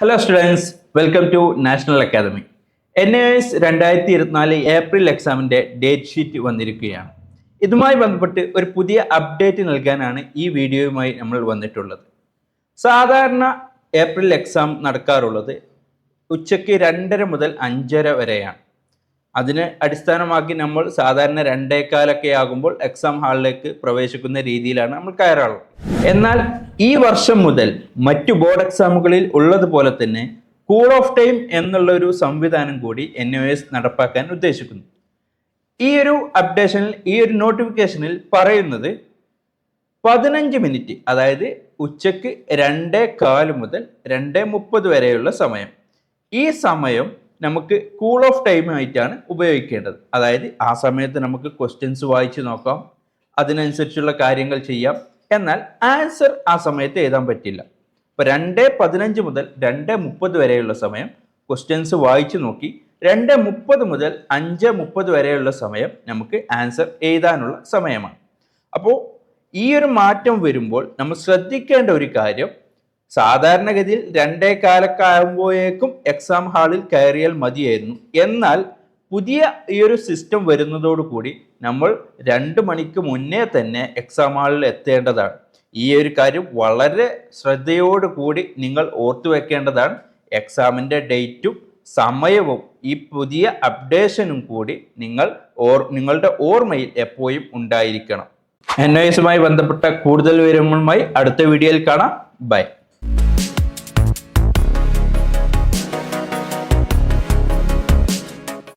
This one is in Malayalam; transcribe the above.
Hello students welcome to national academy N A S രണ്ടായിരത്തി ഇരുപത്തിനാല് ഏപ്രിൽ എക്സാമിന്റെ ഡേറ്റ് ഷീറ്റ് വന്നിരിക്കുകയാണ്. ഇതുമായി ബന്ധപ്പെട്ട് ഒരു പുതിയ അപ്ഡേറ്റ് നൽകാനാണ് ഈ വീഡിയോയുമായി നമ്മൾ വന്നിട്ടുള്ളത്. സാധാരണ ഏപ്രിൽ എക്സാം നടക്കാറുള്ളത് ഉച്ചയ്ക്ക് രണ്ടര മുതൽ അഞ്ചര വരെയാണ്. അതിന് അടിസ്ഥാനമാക്കി നമ്മൾ സാധാരണ രണ്ടേക്കാലൊക്കെ ആകുമ്പോൾ എക്സാം ഹാളിലേക്ക് പ്രവേശിക്കുന്ന രീതിയിലാണ് നമ്മൾ കയറാറുള്ളത്. എന്നാൽ ഈ വർഷം മുതൽ മറ്റു ബോർഡ് എക്സാമുകളിൽ ഉള്ളതുപോലെ തന്നെ കൂൾ ഓഫ് ടൈം എന്നുള്ള ഒരു സംവിധാനം കൂടി എൻ ഒ എസ് നടപ്പാക്കാൻ ഉദ്ദേശിക്കുന്നു. ഈ ഒരു അപ്ഡേഷനിൽ ഈ ഒരു നോട്ടിഫിക്കേഷനിൽ പറയുന്നത് പതിനഞ്ച് മിനിറ്റ് അതായത് ഉച്ചയ്ക്ക് രണ്ടേ കാൽ മുതൽ രണ്ടേ മുപ്പത് വരെയുള്ള സമയം. ഈ സമയം നമുക്ക് കൂൾ ഓഫ് ടൈം ആയിട്ടാണ് ഉപയോഗിക്കേണ്ടത്. അതായത് ആ സമയത്ത് നമുക്ക് ക്വസ്റ്റ്യൻസ് വായിച്ച് നോക്കാം അതിനനുസരിച്ചുള്ള കാര്യങ്ങൾ ചെയ്യാം. എന്നാൽ ആൻസർ ആ സമയത്ത് എഴുതാൻ പറ്റില്ല. ഇപ്പോൾ രണ്ട് പതിനഞ്ച് മുതൽ രണ്ട് മുപ്പത് വരെയുള്ള സമയം ക്വസ്റ്റ്യൻസ് വായിച്ചു നോക്കി രണ്ട് മുപ്പത് മുതൽ അഞ്ച് മുപ്പത് വരെയുള്ള സമയം നമുക്ക് ആൻസർ എഴുതാനുള്ള സമയമാണ്. അപ്പോൾ ഈ ഒരു മാറ്റം വരുമ്പോൾ നമ്മൾ ശ്രദ്ധിക്കേണ്ട ഒരു കാര്യം സാധാരണഗതിയിൽ രണ്ടേ കാലക്കാകുമ്പോഴേക്കും എക്സാം ഹാളിൽ കയറിയാൽ മതിയായിരുന്നു. എന്നാൽ പുതിയ ഈ ഒരു സിസ്റ്റം വരുന്നതോടുകൂടി നമ്മൾ രണ്ട് മണിക്ക് മുന്നേ തന്നെ എക്സാം ഹാളിൽ എത്തേണ്ടതാണ്. ഈ ഒരു കാര്യം വളരെ ശ്രദ്ധയോടുകൂടി നിങ്ങൾ ഓർത്തു വെക്കേണ്ടതാണ്. എക്സാമിന്റെ ഡേറ്റും സമയവും ഈ പുതിയ അപ്ഡേഷനും കൂടി നിങ്ങൾ ഓർ നിങ്ങളുടെ ഓർമ്മയിൽ എപ്പോഴും ഉണ്ടായിരിക്കണം. എൻ ബന്ധപ്പെട്ട കൂടുതൽ വിവരങ്ങളുമായി അടുത്ത വീഡിയോയിൽ കാണാം. ബൈ